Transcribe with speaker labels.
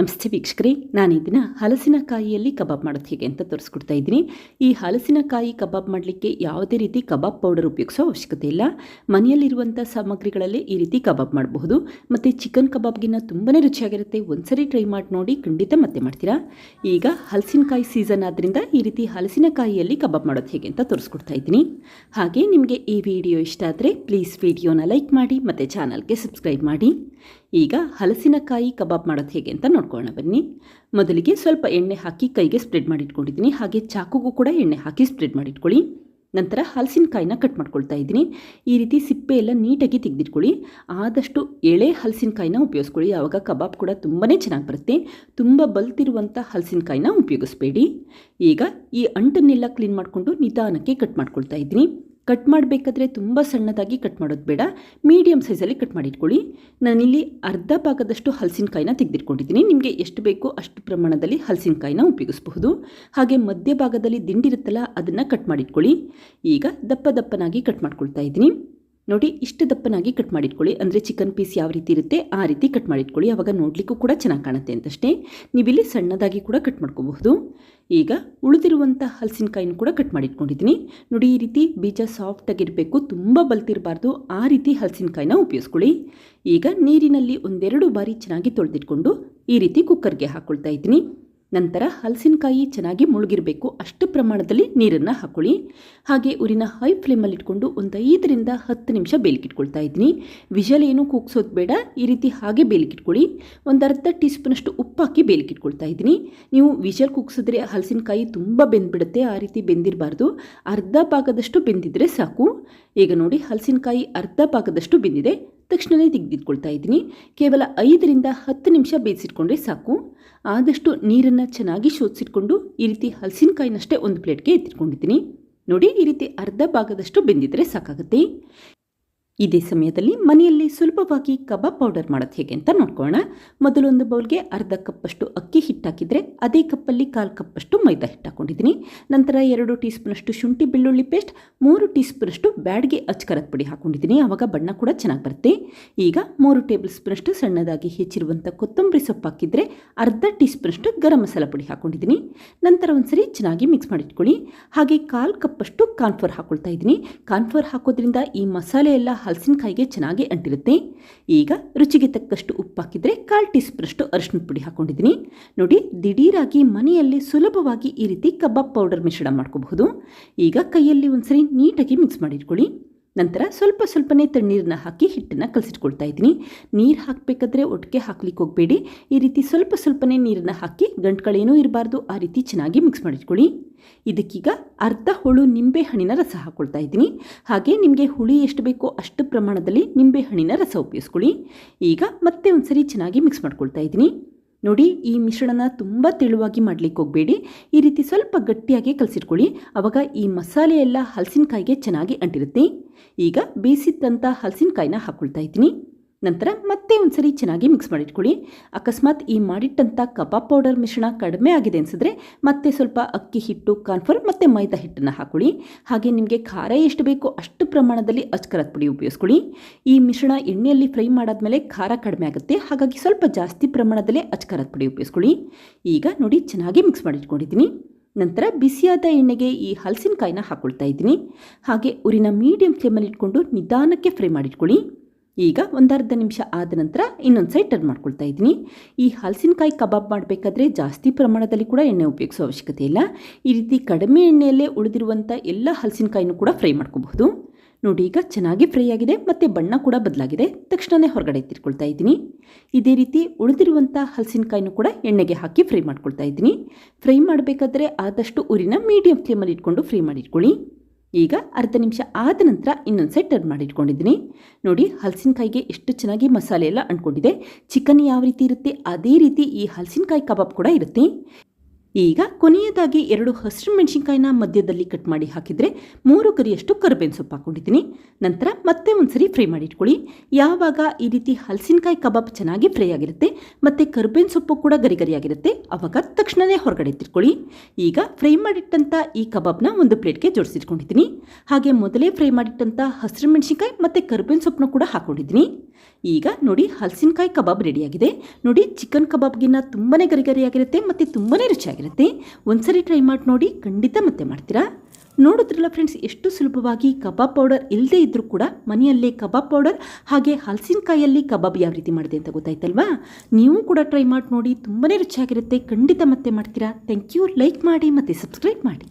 Speaker 1: ನಮಸ್ತೆ ವೀಕ್ಷಕರೇ, ನಾನು ಈ ದಿನ ಹಲಸಿನಕಾಯಿಯಲ್ಲಿ ಕಬಾಬ್ ಮಾಡೋದು ಹೇಗೆ ಅಂತ ತೋರಿಸ್ಕೊಡ್ತಾ ಇದ್ದೀನಿ. ಈ ಹಲಸಿನಕಾಯಿ ಕಬಾಬ್ ಮಾಡಲಿಕ್ಕೆ ಯಾವುದೇ ರೀತಿ ಕಬಾಬ್ ಪೌಡರ್ ಉಪಯೋಗಿಸೋ ಅವಶ್ಯಕತೆ ಇಲ್ಲ. ಮನೆಯಲ್ಲಿರುವಂಥ ಸಾಮಗ್ರಿಗಳಲ್ಲೇ ಈ ರೀತಿ ಕಬಾಬ್ ಮಾಡಬಹುದು. ಮತ್ತು ಚಿಕನ್ ಕಬಾಬ್ಗಿನ್ನ ತುಂಬಾ ರುಚಿಯಾಗಿರುತ್ತೆ. ಒಂದ್ಸರಿ ಟ್ರೈ ಮಾಡಿ ನೋಡಿ, ಖಂಡಿತ ಮತ್ತೆ ಮಾಡ್ತೀರಾ? ಈಗ ಹಲಸಿನಕಾಯಿ ಸೀಸನ್ ಆದ್ದರಿಂದ ಈ ರೀತಿ ಹಲಸಿನಕಾಯಿಯಲ್ಲಿ ಕಬಾಬ್ ಮಾಡೋದು ಹೇಗೆ ಅಂತ ತೋರಿಸ್ಕೊಡ್ತಾ ಇದ್ದೀನಿ. ಹಾಗೆ ನಿಮಗೆ ಈ ವಿಡಿಯೋ ಇಷ್ಟ ಆದರೆ, ಪ್ಲೀಸ್ ವಿಡಿಯೋನ ಲೈಕ್ ಮಾಡಿ, ಮತ್ತು ಚಾನಲ್ಗೆ ಸಬ್ಸ್ಕ್ರೈಬ್ ಮಾಡಿ. ಈಗ ಹಲಸಿನಕಾಯಿ ಕಬಾಬ್ ಮಾಡೋದು ಹೇಗೆ ಅಂತ ನೋಡ್ಕೊಳ್ಳೋಣ ಬನ್ನಿ. ಮೊದಲಿಗೆ ಸ್ವಲ್ಪ ಎಣ್ಣೆ ಹಾಕಿ ಕೈಗೆ ಸ್ಪ್ರೆಡ್ ಮಾಡಿಟ್ಕೊಂಡಿದ್ದೀನಿ. ಹಾಗೆ ಚಾಕುಗೂ ಕೂಡ ಎಣ್ಣೆ ಹಾಕಿ ಸ್ಪ್ರೆಡ್ ಮಾಡಿಟ್ಕೊಳ್ಳಿ. ನಂತರ ಹಲಸಿನಕಾಯಿನ ಕಟ್ ಮಾಡ್ಕೊಳ್ತಾ ಇದ್ದೀನಿ. ಈ ರೀತಿ ಸಿಪ್ಪೆ ಎಲ್ಲ ನೀಟಾಗಿ ತೆಗೆದಿಟ್ಕೊಳ್ಳಿ. ಆದಷ್ಟು ಎಳೆ ಹಲಸಿನಕಾಯಿನ ಉಪಯೋಗಿಸ್ಕೊಳ್ಳಿ. ಆವಾಗ ಕಬಾಬ್ ಕೂಡ ತುಂಬಾ ಚೆನ್ನಾಗಿ ಬರುತ್ತೆ. ತುಂಬ ಬಲ್ತಿರುವಂಥ ಹಲಸಿನಕಾಯಿನ ಉಪಯೋಗಿಸ್ಬೇಡಿ. ಈಗ ಈ ಅಂಟನ್ನೆಲ್ಲ ಕ್ಲೀನ್ ಮಾಡಿಕೊಂಡು ನಿಧಾನಕ್ಕೆ ಕಟ್ ಮಾಡ್ಕೊಳ್ತಾ ಇದ್ದೀನಿ. ಕಟ್ ಮಾಡಬೇಕಾದ್ರೆ ತುಂಬ ಸಣ್ಣದಾಗಿ ಕಟ್ ಮಾಡೋದು ಬೇಡ. ಮೀಡಿಯಮ್ ಸೈಜಲ್ಲಿ ಕಟ್ ಮಾಡಿಟ್ಕೊಳ್ಳಿ. ನಾನಿಲ್ಲಿ ಅರ್ಧ ಭಾಗದಷ್ಟು ಹಲಸಿನಕಾಯಿನ ತೆಗೆದಿಟ್ಕೊಂಡಿದ್ದೀನಿ. ನಿಮಗೆ ಎಷ್ಟು ಬೇಕೋ ಅಷ್ಟು ಪ್ರಮಾಣದಲ್ಲಿ ಹಲಸಿನಕಾಯಿನ ಉಪಯೋಗಿಸಬಹುದು. ಹಾಗೆ ಮಧ್ಯಭಾಗದಲ್ಲಿ ದಿಂಡಿರುತ್ತಲ್ಲ, ಅದನ್ನು ಕಟ್ ಮಾಡಿಟ್ಕೊಳ್ಳಿ. ಈಗ ದಪ್ಪ ದಪ್ಪನಾಗಿ ಕಟ್ ಮಾಡ್ಕೊಳ್ತಾ ಇದ್ದೀನಿ. ನೋಡಿ, ಇಷ್ಟು ದಪ್ಪನಾಗಿ ಕಟ್ ಮಾಡಿಟ್ಕೊಳ್ಳಿ. ಅಂದರೆ ಚಿಕನ್ ಪೀಸ್ ಯಾವ ರೀತಿ ಇರುತ್ತೆ, ಆ ರೀತಿ ಕಟ್ ಮಾಡಿಟ್ಕೊಳ್ಳಿ. ಅವಾಗ ನೋಡಲಿಕ್ಕೂ ಕೂಡ ಚೆನ್ನಾಗಿ ಕಾಣುತ್ತೆ ಅಂತಷ್ಟೇ. ನೀವಿಲ್ಲಿ ಸಣ್ಣದಾಗಿ ಕೂಡ ಕಟ್ ಮಾಡ್ಕೋಬಹುದು. ಈಗ ಉಳಿದಿರುವಂಥ ಹಲಸಿನಕಾಯಿನೂ ಕೂಡ ಕಟ್ ಮಾಡಿಟ್ಕೊಂಡಿದ್ದೀನಿ. ನೋಡಿ, ಈ ರೀತಿ ಬೀಜ ಸಾಫ್ಟಾಗಿರಬೇಕು ತುಂಬ ಬಲ್ತಿರಬಾರ್ದು, ಆ ರೀತಿ ಹಲಸಿನಕಾಯಿನ ಉಪಯೋಗಿಸ್ಕೊಳ್ಳಿ. ಈಗ ನೀರಿನಲ್ಲಿ ಒಂದೆರಡು ಬಾರಿ ಚೆನ್ನಾಗಿ ತೊಳೆದಿಟ್ಕೊಂಡು ಈ ರೀತಿ ಕುಕ್ಕರ್ಗೆ ಹಾಕ್ಕೊಳ್ತಾ ಇದ್ದೀನಿ. ನಂತರ ಹಲಸಿನಕಾಯಿ ಚೆನ್ನಾಗಿ ಮುಳುಗಿರಬೇಕು. ಅಷ್ಟು ಪ್ರಮಾಣದಲ್ಲಿ ನೀರನ್ನು ಹಾಕೊಳ್ಳಿ. ಹಾಗೆ ಊರಿನ ಹೈ ಫ್ಲೇಮಲ್ಲಿ ಇಟ್ಕೊಂಡು ಒಂದು ಐದರಿಂದ ಹತ್ತು ನಿಮಿಷ ಬೇಲಿಕಿಟ್ಕೊಳ್ತಾ ಇದ್ದೀನಿ ವಿಷಲ್ ಏನು ಕೂಗ್ಸೋದು ಬೇಡ. ಈ ರೀತಿ ಹಾಗೆ ಬೇಲಿಕಿಟ್ಕೊಳ್ಳಿ. ಒಂದು ಅರ್ಧ ಟೀ ಸ್ಪೂನಷ್ಟು ಉಪ್ಪು ಹಾಕಿ ಬೇಲಿಕಿಟ್ಕೊಳ್ತಾ ಇದ್ದೀನಿ ನೀವು ವಿಷಲ್ ಕೂಗ್ಸಿದ್ರೆ ಹಲಸಿನಕಾಯಿ ತುಂಬ ಬೆಂದ್ಬಿಡುತ್ತೆ. ಆ ರೀತಿ ಬೆಂದಿರಬಾರ್ದು. ಅರ್ಧ ಭಾಗದಷ್ಟು ಬೆಂದಿದ್ರೆ ಸಾಕು. ಈಗ ನೋಡಿ ಹಲಸಿನಕಾಯಿ ಅರ್ಧ ಭಾಗದಷ್ಟು ಬೆಂದಿದೆ. ತಕ್ಷಣವೇ ತೆಗೆದಿಟ್ಕೊಳ್ತಾ ಇದ್ದೀನಿ. ಕೇವಲ ಐದರಿಂದ ಹತ್ತು ನಿಮಿಷ ಬೇಯಿಸಿಟ್ಕೊಂಡ್ರೆ ಸಾಕು. ಆದಷ್ಟು ನೀರನ್ನು ಚೆನ್ನಾಗಿ ಶೋಧಿಸಿಟ್ಕೊಂಡು ಈ ರೀತಿ ಹಲಸಿನಕಾಯಿನಷ್ಟೇ ಒಂದು ಪ್ಲೇಟ್ಗೆ ಎತ್ತಿಟ್ಕೊಂಡಿದ್ದೀನಿ. ನೋಡಿ ಈ ರೀತಿ ಅರ್ಧ ಭಾಗದಷ್ಟು ಬೆಂದಿದ್ದರೆ ಸಾಕಾಗುತ್ತೆ. ಇದೇ ಸಮಯದಲ್ಲಿ ಮನೆಯಲ್ಲಿ ಸುಲಭವಾಗಿ ಕಬಾಬ್ ಪೌಡರ್ ಮಾಡೋದು ಹೇಗೆ ಅಂತ ನೋಡ್ಕೊಳ್ಳೋಣ. ಮೊದಲೊಂದು ಬೌಲ್ಗೆ ಅರ್ಧ ಕಪ್ಪಷ್ಟು ಅಕ್ಕಿ ಹಿಟ್ಟು ಹಾಕಿದರೆ ಅದೇ ಕಪ್ಪಲ್ಲಿ ಕಾಲು ಕಪ್ಪಷ್ಟು ಮೈದಾ ಹಿಟ್ಟು ಹಾಕೊಂಡಿದ್ದೀನಿ. ನಂತರ ಎರಡು ಟೀ ಸ್ಪೂನಷ್ಟು ಶುಂಠಿ ಬೆಳ್ಳುಳ್ಳಿ ಪೇಸ್ಟ್ ಮೂರು ಟೀ ಸ್ಪೂನಷ್ಟು ಬ್ಯಾಡ್ಗೆ ಅಚ್ಕರದ ಪುಡಿ ಹಾಕೊಂಡಿದ್ದೀನಿ. ಆವಾಗ ಬಣ್ಣ ಕೂಡ ಚೆನ್ನಾಗಿ ಬರುತ್ತೆ. ಈಗ ಮೂರು ಟೇಬಲ್ ಸ್ಪೂನಷ್ಟು ಸಣ್ಣದಾಗಿ ಹೆಚ್ಚಿರುವಂಥ ಕೊತ್ತಂಬರಿ ಸೊಪ್ಪು ಹಾಕಿದರೆ ಅರ್ಧ ಟೀ ಸ್ಪೂನಷ್ಟು ಗರಂ ಮಸಾಲ ಪುಡಿ ಹಾಕೊಂಡಿದ್ದೀನಿ. ನಂತರ ಒಂದ್ಸರಿ ಚೆನ್ನಾಗಿ ಮಿಕ್ಸ್ ಮಾಡಿಟ್ಕೊಳ್ಳಿ. ಹಾಗೆ ಕಾಲು ಕಪ್ಪಷ್ಟು ಕಾನ್ಫರ್ ಹಾಕೊಳ್ತಾ ಇದ್ದೀನಿ. ಕಾನ್ಫ್ಲೋರ್ ಹಾಕೋದ್ರಿಂದ ಈ ಮಸಾಲೆ ಎಲ್ಲ ಹಲಸಿನಕಾಯಿಗೆ ಚೆನ್ನಾಗಿ ಅಂಟಿರುತ್ತೆ. ಈಗ ರುಚಿಗೆ ತಕ್ಕಷ್ಟು ಉಪ್ಪು ಹಾಕಿದರೆ ಕಾಲು ಟೀ ಪುಡಿ ಹಾಕೊಂಡಿದ್ದೀನಿ. ನೋಡಿ, ದಿಢೀರಾಗಿ ಮನೆಯಲ್ಲಿ ಸುಲಭವಾಗಿ ಈ ರೀತಿ ಕಬಾಬ್ ಪೌಡರ್ ಮಿಶ್ರಣ ಮಾಡ್ಕೋಬಹುದು. ಈಗ ಕೈಯಲ್ಲಿ ಒಂದ್ಸರಿ ನೀಟಾಗಿ ಮಿಕ್ಸ್ ಮಾಡಿಟ್ಕೊಳ್ಳಿ. ನಂತರ ಸ್ವಲ್ಪ ಸ್ವಲ್ಪನೇ ತಣ್ಣೀರನ್ನ ಹಾಕಿ ಹಿಟ್ಟನ್ನು ಕಲಸಿಟ್ಕೊಳ್ತಾ ಇದ್ದೀನಿ. ನೀರು ಹಾಕಬೇಕಾದ್ರೆ ಒಟ್ಟಿಗೆ ಹಾಕ್ಲಿಕ್ಕೆ ಹೋಗಬೇಡಿ. ಈ ರೀತಿ ಸ್ವಲ್ಪ ಸ್ವಲ್ಪನೇ ನೀರನ್ನು ಹಾಕಿ ಗಂಟುಗಳೇನೂ ಇರಬಾರ್ದು. ಆ ರೀತಿ ಚೆನ್ನಾಗಿ ಮಿಕ್ಸ್ ಮಾಡಿಟ್ಕೊಳ್ಳಿ. ಇದಕ್ಕೀಗ ಅರ್ಧ ಹುಳು ನಿಂಬೆ ಹಣ್ಣಿನ ರಸ ಹಾಕ್ಕೊಳ್ತಾ ಇದ್ದೀನಿ. ಹಾಗೆ ನಿಮಗೆ ಹುಳಿ ಎಷ್ಟು ಬೇಕೋ ಅಷ್ಟು ಪ್ರಮಾಣದಲ್ಲಿ ನಿಂಬೆ ಹಣ್ಣಿನ ರಸ ಉಪಯೋಗಿಸ್ಕೊಳ್ಳಿ. ಈಗ ಮತ್ತೆ ಒಂದ್ಸರಿ ಚೆನ್ನಾಗಿ ಮಿಕ್ಸ್ ಮಾಡ್ಕೊಳ್ತಾ ಇದ್ದೀನಿ. ನೋಡಿ, ಈ ಮಿಶ್ರಣನ ತುಂಬ ತೆಳುವಾಗಿ ಮಾಡಲಿಕ್ಕೆ ಹೋಗಬೇಡಿ. ಈ ರೀತಿ ಸ್ವಲ್ಪ ಗಟ್ಟಿಯಾಗಿ ಕಲಸಿಟ್ಕೊಳ್ಳಿ. ಆವಾಗ ಈ ಮಸಾಲೆ ಎಲ್ಲ ಹಲಸಿನಕಾಯಿಗೆ ಚೆನ್ನಾಗಿ ಅಂಟಿರುತ್ತೆ. ಈಗ ಬೇಯಿಸಿದಂಥ ಹಲಸಿನಕಾಯಿನ ಹಾಕ್ಕೊಳ್ತಾ ಇದ್ದೀನಿ. ನಂತರ ಮತ್ತೆ ಒಂದ್ಸರಿ ಚೆನ್ನಾಗಿ ಮಿಕ್ಸ್ ಮಾಡಿಟ್ಕೊಳ್ಳಿ. ಅಕಸ್ಮಾತ್ ಈ ಮಾಡಿಟ್ಟಂಥ ಕಬಾಬ್ ಪೌಡರ್ ಮಿಶ್ರಣ ಕಡಿಮೆ ಆಗಿದೆ ಅನಿಸಿದ್ರೆ ಮತ್ತೆ ಸ್ವಲ್ಪ ಅಕ್ಕಿ ಹಿಟ್ಟು ಕಾನ್ಫರ್ ಮತ್ತು ಮೈದಾ ಹಿಟ್ಟನ್ನು ಹಾಕೊಳ್ಳಿ. ಹಾಗೆ ನಿಮಗೆ ಖಾರ ಎಷ್ಟು ಬೇಕೋ ಅಷ್ಟು ಪ್ರಮಾಣದಲ್ಲಿ ಅಚ್ಕರದ ಪುಡಿ ಉಪಯೋಗಿಸ್ಕೊಳ್ಳಿ. ಈ ಮಿಶ್ರಣ ಎಣ್ಣೆಯಲ್ಲಿ ಫ್ರೈ ಮಾಡಾದ್ಮೇಲೆ ಖಾರ ಕಡಿಮೆ ಆಗುತ್ತೆ. ಹಾಗಾಗಿ ಸ್ವಲ್ಪ ಜಾಸ್ತಿ ಪ್ರಮಾಣದಲ್ಲಿ ಅಚ್ಕರದ ಪುಡಿ ಉಪಯೋಗಿಸ್ಕೊಳ್ಳಿ. ಈಗ ನೋಡಿ ಚೆನ್ನಾಗಿ ಮಿಕ್ಸ್ ಮಾಡಿಟ್ಕೊಂಡಿದ್ದೀನಿ. ನಂತರ ಬಿಸಿಯಾದ ಎಣ್ಣೆಗೆ ಈ ಹಲಸಿನಕಾಯಿನ ಹಾಕ್ಕೊಳ್ತಾ ಇದ್ದೀನಿ. ಹಾಗೆ ಊರಿನ ಮೀಡಿಯಂ ಫ್ಲೇಮಲ್ಲಿ ಇಟ್ಕೊಂಡು ನಿಧಾನಕ್ಕೆ ಫ್ರೈ ಮಾಡಿಟ್ಕೊಳ್ಳಿ. ಈಗ ಒಂದರ್ಧ ನಿಮಿಷ ಆದ ನಂತರ ಇನ್ನೊಂದು ಸೈಡ್ ಟರ್ನ್ ಮಾಡ್ಕೊಳ್ತಾ ಇದ್ದೀನಿ. ಈ ಹಲಸಿನಕಾಯಿ ಕಬಾಬ್ ಮಾಡಬೇಕಾದ್ರೆ ಜಾಸ್ತಿ ಪ್ರಮಾಣದಲ್ಲಿ ಕೂಡ ಎಣ್ಣೆ ಉಪಯೋಗಿಸೋ ಅವಶ್ಯಕತೆ ಇಲ್ಲ. ಈ ರೀತಿ ಕಡಿಮೆ ಎಣ್ಣೆಯಲ್ಲೇ ಉಳಿದಿರುವಂಥ ಎಲ್ಲ ಹಲಸಿನಕಾಯಿನೂ ಕೂಡ ಫ್ರೈ ಮಾಡ್ಕೋಬಹುದು. ನೋಡಿ, ಈಗ ಚೆನ್ನಾಗಿ ಫ್ರೈ ಆಗಿದೆ ಮತ್ತು ಬಣ್ಣ ಕೂಡ ಬದಲಾಗಿದೆ. ತಕ್ಷಣವೇ ಹೊರಗಡೆ ತಿರ್ಕೊಳ್ತಾ ಇದ್ದೀನಿ. ಇದೇ ರೀತಿ ಉಳಿದಿರುವಂಥ ಹಲಸಿನಕಾಯಿನೂ ಕೂಡ ಎಣ್ಣೆಗೆ ಹಾಕಿ ಫ್ರೈ ಮಾಡ್ಕೊಳ್ತಾ ಇದ್ದೀನಿ. ಫ್ರೈ ಮಾಡಬೇಕಾದ್ರೆ ಆದಷ್ಟು ಉರಿನ ಮೀಡಿಯಂ ಫ್ಲೇಮಲ್ಲಿ ಇಟ್ಕೊಂಡು ಫ್ರೈ ಮಾಡಿಟ್ಕೊಳ್ಳಿ ಈಗ ಅರ್ಧ ನಿಮಿಷ ಆದ ನಂತರ ಇನ್ನೊಂದು ಸೈಡ್ ಟರ್ನ್ ಮಾಡಿಟ್ಕೊಂಡಿದ್ದೀನಿ. ನೋಡಿ, ಹಲಸಿನಕಾಯಿಗೆ ಎಷ್ಟು ಚೆನ್ನಾಗಿ ಮಸಾಲೆ ಎಲ್ಲ ಅಂಟ್ಕೊಂಡಿದೆ. ಚಿಕನ್ ಯಾವ ರೀತಿ ಇರುತ್ತೆ, ಅದೇ ರೀತಿ ಈ ಹಲಸಿನಕಾಯಿ ಕಬಾಬ್ ಕೂಡ ಇರುತ್ತೆ. ಈಗ ಕೊನೆಯದಾಗಿ ಎರಡು ಹಸಿರು ಮೆಣಸಿನಕಾಯಿನ ಮಧ್ಯದಲ್ಲಿ ಕಟ್ ಮಾಡಿ ಹಾಕಿದರೆ ಮೂರು ಕರಿಯಷ್ಟು ಕರಿಬೇವಿನ ಸೊಪ್ಪು ಹಾಕೊಂಡಿದ್ದೀನಿ ನಂತರ ಮತ್ತೆ ಒಂದ್ಸರಿ ಫ್ರೈ ಮಾಡಿ ಇಟ್ಕೊಳ್ಳಿ. ಯಾವಾಗ ಈ ರೀತಿ ಹಲಸಿನಕಾಯಿ ಕಬಾಬ್ ಚೆನ್ನಾಗಿ ಫ್ರೈ ಆಗಿರುತ್ತೆ ಮತ್ತು ಕರಿಬೇವಿನ ಸೊಪ್ಪು ಕೂಡ ಗರಿಗರಿಯಾಗಿರುತ್ತೆ ಆವಾಗ ತಕ್ಷಣವೇ ಹೊರಗಡೆ ಎತ್ತಿಟ್ಕೊಳ್ಳಿ. ಈಗ ಫ್ರೈ ಮಾಡಿಟ್ಟಂಥ ಈ ಕಬಾಬ್ನ ಒಂದು ಪ್ಲೇಟ್ಗೆ ಜೋಡಿಸಿಟ್ಕೊಂಡಿದ್ದೀನಿ. ಹಾಗೆ ಮೊದಲೇ ಫ್ರೈ ಮಾಡಿಟ್ಟಂಥ ಹಸಿರು ಮೆಣಸಿನಕಾಯಿ ಮತ್ತು ಕರಿಬೇವಿನ ಸೊಪ್ಪನ್ನ ಕೂಡ ಹಾಕೊಂಡಿದ್ದೀನಿ. ಈಗ ನೋಡಿ ಹಲಸಿನಕಾಯಿ ಕಬಾಬ್ ರೆಡಿಯಾಗಿದೆ ನೋಡಿ ಚಿಕನ್ ಕಬಾಬ್ಗಿನ್ನ ತುಂಬಾ ಗರಿಗರಿಯಾಗಿರುತ್ತೆ ಮತ್ತು ತುಂಬಾ ರುಚಿಯಾಗಿರುತ್ತೆ. ಒಂದ್ಸರಿ ಟ್ರೈ ಮಾಡಿ ನೋಡಿ, ಖಂಡಿತ ಮತ್ತೆ ಮಾಡ್ತೀರಾ? ನೋಡಿದ್ರಲ್ಲ ಫ್ರೆಂಡ್ಸ್ ಎಷ್ಟು ಸುಲಭವಾಗಿ ಕಬಾಬ್ ಪೌಡರ್ ಇಲ್ಲದೇ ಇದ್ದರೂ ಕೂಡ ಮನೆಯಲ್ಲೇ ಕಬಾಬ್ ಪೌಡರ್ ಹಾಗೆ ಹಲಸಿನಕಾಯಲ್ಲಿ ಕಬಾಬ್ ಯಾವ ರೀತಿ ಮಾಡಿದೆ ಅಂತ ಗೊತ್ತಾಯ್ತಲ್ವಾ? ನೀವು ಕೂಡ ಟ್ರೈ ಮಾಡಿ ನೋಡಿ ತುಂಬಾ ರುಚಿಯಾಗಿರುತ್ತೆ. ಖಂಡಿತ ಮತ್ತೆ ಮಾಡ್ತೀರಾ? ಥ್ಯಾಂಕ್ ಯು ಲೈಕ್ ಮಾಡಿ ಮತ್ತು ಸಬ್ಸ್ಕ್ರೈಬ್ ಮಾಡಿ.